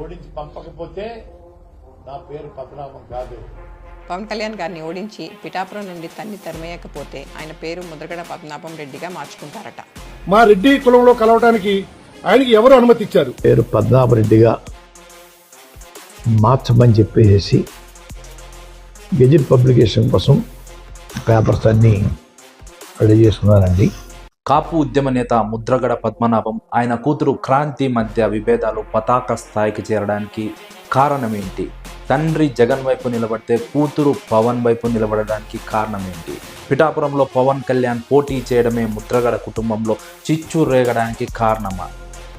ఓడించి పంపకపోతే నా పేరు పద్మనాభం కాదు. పవన్ కళ్యాణ్ గారిని ఓడించి పిఠాపురం నుండి తన్ని తరిమేయకపోతే ఆయన పేరు ముద్రగడ పద్మనాభం రెడ్డిగా మార్చుకుంటారట. మా రెడ్డి కులంలో కలవటానికి ఆయనకి ఎవరు అనుమతి ఇచ్చారు? పేరు పద్మనాభరెడ్డిగా మార్చమని చెప్పేసి గెజిట్ పబ్లికేషన్ కోసం పేపర్స్ అన్నీ రెడీ చేసుకున్నానండి కాపు ఉద్యమ నేత ముద్రగడ పద్మనాభం ఆయన కూతురు క్రాంతి మధ్య విభేదాలు పతాక స్థాయికి చేరడానికి కారణం ఏంటి తండ్రి జగన్ వైపు నిలబడితే కూతురు పవన్ వైపు నిలబడడానికి కారణమేంటి? పిఠాపురంలో పవన్ కళ్యాణ్ పోటీ చేయడమే ముద్రగడ కుటుంబంలో చిచ్చు రేగడానికి కారణమా?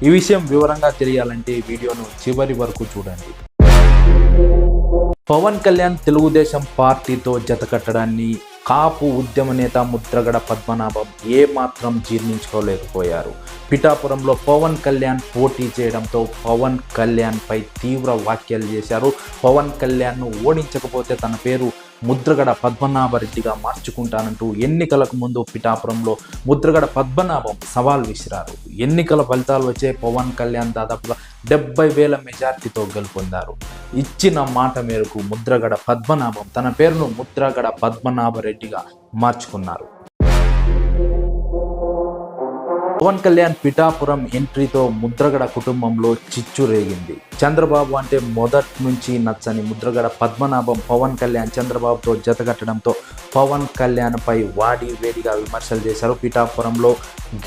ఈ విషయం వివరంగా తెలియాలంటే ఈ వీడియోను చివరి వరకు చూడండి. పవన్ కళ్యాణ్ తెలుగుదేశం పార్టీతో జతకట్టడాన్ని కాపు ఉద్యమ నేత ముద్రగడ పద్మనాభం ఏమాత్రం జీర్ణించుకోలేకపోయారు. పిఠాపురంలో పవన్ కళ్యాణ్ పోటీ చేయడంతో పవన్ కళ్యాణ్పై తీవ్ర వ్యాఖ్యలు చేశారు. పవన్ కళ్యాణ్ను ఓడించకపోతే తన పేరు ముద్రగడ పద్మనాభరెడ్డిగా మార్చుకుంటానంటూ ఎన్నికలకు ముందు పిఠాపురంలో ముద్రగడ పద్మనాభం సవాల్ విసిరారు. ఎన్నికల ఫలితాలు వచ్చే పవన్ కళ్యాణ్ దాదాపుగా డెబ్బై వేల మెజార్టీతో గెలుపొందారు. ఇచ్చిన మాట మేరకు ముద్రగడ పద్మనాభం తన పేరును ముద్రగడ పద్మనాభరెడ్డిగా మార్చుకున్నారు. పవన్ కళ్యాణ్ పిఠాపురం ఎంట్రీతో ముద్రగడ కుటుంబంలో చిచ్చు రేగింది. చంద్రబాబు అంటే మొదటి నుంచి నచ్చని ముద్రగడ పద్మనాభం పవన్ కళ్యాణ్ చంద్రబాబుతో జతగట్టడంతో పవన్ కళ్యాణ్పై వాడి వేడిగా విమర్శలు చేశారు. పిఠాపురంలో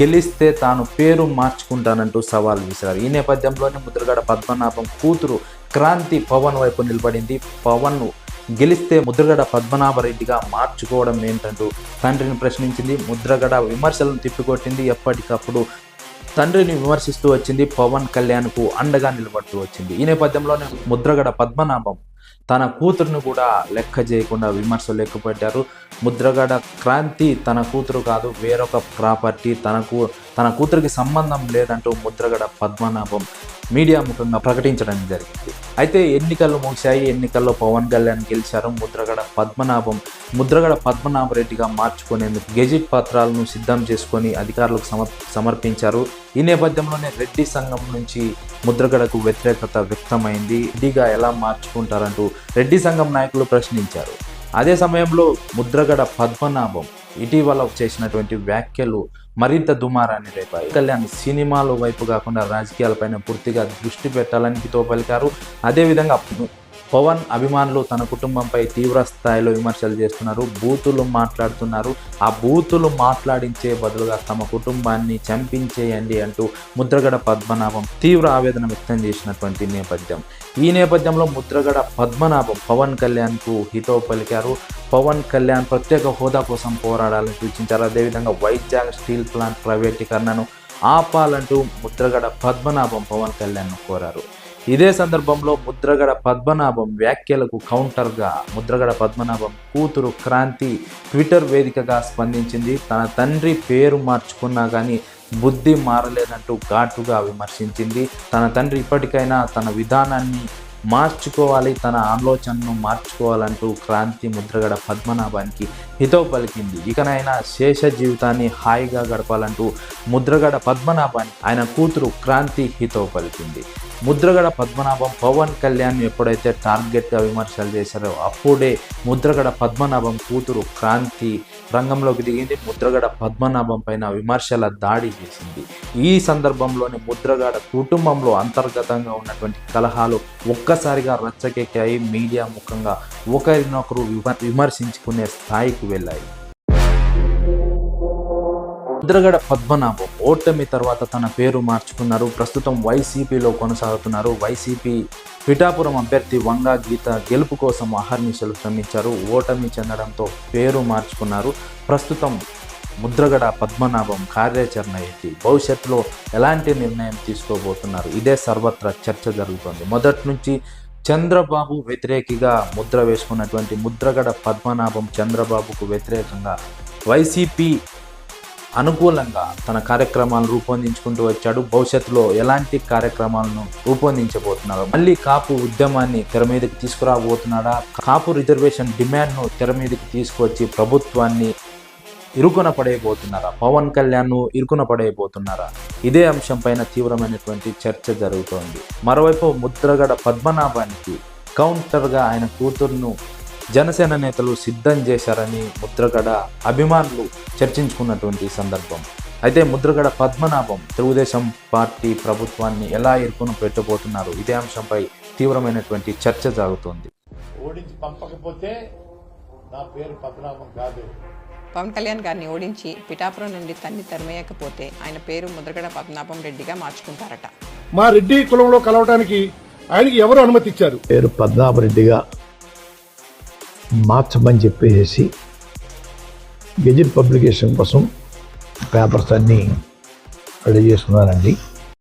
గెలిస్తే తాను పేరు మార్చుకుంటానంటూ సవాల్ విసిరారు. ఈ నేపథ్యంలోనే ముద్రగడ పద్మనాభం కూతురు క్రాంతి పవన్ వైపు నిలబడింది. పవన్ గెలిస్తే ముద్రగడ పద్మనాభరెడ్డిగా మార్చుకోవడం ఏంటంటూ తండ్రిని ప్రశ్నించింది. ముద్రగడ విమర్శలను తిప్పికొట్టింది. ఎప్పటికప్పుడు తండ్రిని విమర్శిస్తూ వచ్చింది. పవన్ కళ్యాణ్కు అండగా నిలబడుతూ వచ్చింది. ఈ నేపథ్యంలోనే ముద్రగడ పద్మనాభం తన కూతురును కూడా లెక్క చేయకుండా విమర్శలు లెక్కపెట్టారు. ముద్రగడ క్రాంతి తన కూతురు కాదు వేరొక ప్రాపర్టీ తనకు తన కూతురికి సంబంధం లేదంటూ ముద్రగడ పద్మనాభం మీడియా ముఖంగా ప్రకటించడం జరిగింది. అయితే ఎన్నికలు ముగిశాయి. ఎన్నికల్లో పవన్ కళ్యాణ్ గెలిచారు. ముద్రగడ పద్మనాభం ముద్రగడ పద్మనాభరెడ్డిగా మార్చుకునేందుకు గెజిట్ పత్రాలను సిద్ధం చేసుకొని అధికారులకు సమర్ సమర్పించారు. ఈ నేపథ్యంలోనే రెడ్డి సంఘం నుంచి ముద్రగడకు వ్యతిరేకత వ్యక్తమైంది. రెడ్డిగా ఎలా మార్చుకుంటారంటూ రెడ్డి సంఘం నాయకులు ప్రశ్నించారు. అదే సమయంలో ముద్రగడ పద్మనాభం ఇటీవల చేసినటువంటి వ్యాఖ్యలు మరింత దుమారాన్ని రేపాయి. కళ్యాణ్ సినిమాల వైపు కాకుండా రాజకీయాలపైన పూర్తిగా దృష్టి పెట్టాలని హితో పలికారు అదేవిధంగా పవన్ అభిమానులు తన కుటుంబంపై తీవ్ర స్థాయిలో విమర్శలు చేస్తున్నారు బూతులు మాట్లాడుతున్నారు. ఆ బూతులు మాట్లాడించే బదులుగా తమ కుటుంబాన్ని చంపించేయండి అంటూ ముద్రగడ పద్మనాభం తీవ్ర ఆవేదన వ్యక్తం చేసినటువంటి నేపథ్యం. ఈ నేపథ్యంలో ముద్రగడ పద్మనాభం పవన్ కళ్యాణ్కు హితో పలికారు. పవన్ కళ్యాణ్ ప్రత్యేక హోదా కోసం పోరాడాలని సూచించారు. అదేవిధంగా వైజాగ్ స్టీల్ ప్లాంట్ ప్రైవేటీకరణను ఆపాలంటూ ముద్రగడ పద్మనాభం పవన్ కళ్యాణ్ను కోరారు. ఇదే సందర్భంలో ముద్రగడ పద్మనాభం వ్యాఖ్యలకు కౌంటర్గా ముద్రగడ పద్మనాభం కూతురు క్రాంతి ట్విట్టర్ వేదికగా స్పందించింది. తన తండ్రి పేరు మార్చుకున్నా కానీ బుద్ధి మారలేదంటూ ఘాటుగా విమర్శించింది. తన తండ్రి ఇప్పటికైనా తన విధానాన్ని మార్చుకోవాలి తన ఆలోచనను మార్చుకోవాలంటూ క్రాంతి ముద్రగడ పద్మనాభానికి హితో పలికింది. ఇకనైనా శేష జీవితాన్ని హాయిగా గడపాలంటూ ముద్రగడ పద్మనాభాన్ని ఆయన కూతురు క్రాంతి హితో పలికింది. ముద్రగడ పద్మనాభం పవన్ కళ్యాణ్ ఎప్పుడైతే టార్గెట్గా విమర్శలు చేశారో అప్పుడే ముద్రగడ పద్మనాభం కూతురు క్రాంతి రంగంలోకి దిగింది. ముద్రగడ పద్మనాభం పైన విమర్శల దాడి చేసింది. ఈ సందర్భంలోనే ముద్రగడ కుటుంబంలో అంతర్గతంగా ఉన్నటువంటి కలహాలు ఒక్క ఒక్కసారిగా రచ్చకెక్కాయి మీడియా ముఖంగా ఒకరినొకరు విమర్శించుకునే స్థాయికి వెళ్ళాయి. ముద్రగడ పద్మనాభం ఓటమి తర్వాత తన పేరు మార్చుకున్నారు. ప్రస్తుతం వైసీపీలో కొనసాగుతున్నారు. వైసీపీ పిఠాపురం అభ్యర్థి వంగా గీత గెలుపు కోసం అహర్నిశలు శ్రమించారు. ఓటమి చెందడంతో పేరు మార్చుకున్నారు. ప్రస్తుతం ముద్రగడ పద్మనాభం కార్యాచరణ ఏంటి? భవిష్యత్తులో ఎలాంటి నిర్ణయం తీసుకోబోతున్నారు? ఇదే సర్వత్రా చర్చ జరుగుతుంది. మొదటి నుంచి చంద్రబాబు వ్యతిరేకిగా ముద్ర వేసుకున్నటువంటి ముద్రగడ పద్మనాభం చంద్రబాబుకు వ్యతిరేకంగా వైసీపీ అనుకూలంగా తన కార్యక్రమాలను రూపొందించుకుంటూ వచ్చాడు. భవిష్యత్తులో ఎలాంటి కార్యక్రమాలను రూపొందించబోతున్నారు? మళ్ళీ కాపు ఉద్యమాన్ని తెర మీదకి తీసుకురాబోతున్నాడా? కాపు రిజర్వేషన్ డిమాండ్ను తెర మీదకి తీసుకొచ్చి ప్రభుత్వాన్ని ఇరుకున పడేయబోతున్నారా పవన్ కళ్యాణ్ ఇరుకున పడేయబోతున్నారా ఇదే అంశం పైన తీవ్రమైనటువంటి చర్చ జరుగుతోంది. మరోవైపు ముద్రగడ పద్మనాభానికి కౌంటర్గా ఆయన కూతురును జనసేన నేతలు సిద్ధం చేశారని ముద్రగడ అభిమానులు చర్చించుకున్నటువంటి సందర్భం. అయితే ముద్రగడ పద్మనాభం తెలుగుదేశం పార్టీ ప్రభుత్వాన్ని ఎలా ఇరుకును పెట్టబోతున్నారు? ఇదే అంశంపై తీవ్రమైనటువంటి చర్చ జరుగుతోంది. ఓడించి పంపకపోతే నా పేరు పద్మనాభం కాదు. పవన్ కళ్యాణ్ గారిని ఓడించి పిఠాపురం నుండి తన్ని తరిమేయకపోతే ఆయన పేరు ముద్రగడ పద్మనాభం రెడ్డిగా మార్చుకుంటారట. మా రెడ్డి కులంలో కలవటానికి ఆయనకి ఎవరు అనుమతి ఇచ్చారు పేరు పద్మనాభరెడ్డిగా మార్చమని చెప్పేసి గెజిట్ పబ్లికేషన్ కోసం పేపర్స్ అన్నీ రెడీ చేసుకున్నానండి